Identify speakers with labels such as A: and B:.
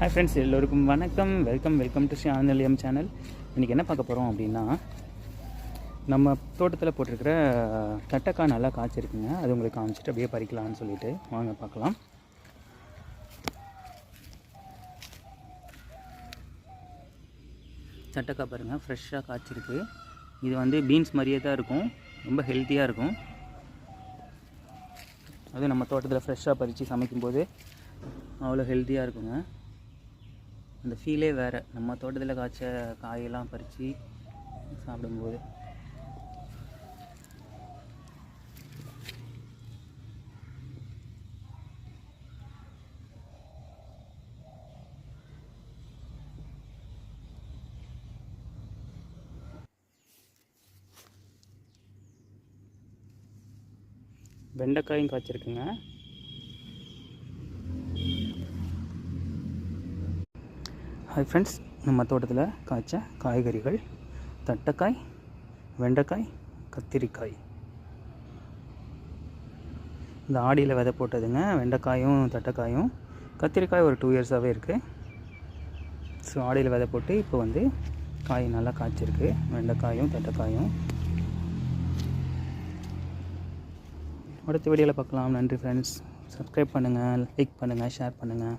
A: Hi friends எல்லோருக்கும் வணக்கம். Welcome welcome to Sri Anandaliyam channel இன்றைக்கி என்ன பார்க்க போகிறோம் அப்படின்னா நம்ம தோட்டத்தில் போட்டிருக்கிற தட்டக்காய் நல்லா காய்ச்சிருக்குங்க. அது உங்களுக்கு காமிச்சிட்டு அப்படியே பறிக்கலாம்னு சொல்லிட்டு வாங்க பார்க்கலாம். சட்டக்காய் பாருங்கள் ஃப்ரெஷ்ஷாக காய்ச்சிருக்கு. இது வந்து பீன்ஸ் மாதிரியே தான் இருக்கும். ரொம்ப ஹெல்த்தியாக இருக்கும். அதுவும் நம்ம தோட்டத்தில் ஃப்ரெஷ்ஷாக பறித்து சமைக்கும்போது அவ்வளோ ஹெல்த்தியாக இருக்குங்க. அந்த ஃபீலே வேறு. நம்ம தோட்டத்தில் காய்ச்ச காயெல்லாம் பறித்து சாப்பிடும்போது. வெண்டைக்காயும் காய்ச்சிருக்குங்க. ஹாய் ஃப்ரெண்ட்ஸ் நம்ம தோட்டத்தில் காய்ச்ச காய்கறிகள் தட்டைக்காய் வெண்டைக்காய் கத்திரிக்காய். இந்த ஆடியில் விதை போட்டதுங்க வெண்டைக்காயும் தட்டைக்காயும். கத்திரிக்காய் ஒரு டூ இயர்ஸாகவே இருக்குது ஸோ ஆடியில் விதை போட்டு இப்போ வந்து காய் நல்லா காய்ச்சிருக்கு. வெண்டைக்காயும் தட்டைக்காயும். அடுத்த வீடியோவில் பார்க்கலாம். நன்றி ஃப்ரெண்ட்ஸ் சப்ஸ்கிரைப் பண்ணுங்கள் லைக் பண்ணுங்கள் ஷேர் பண்ணுங்கள்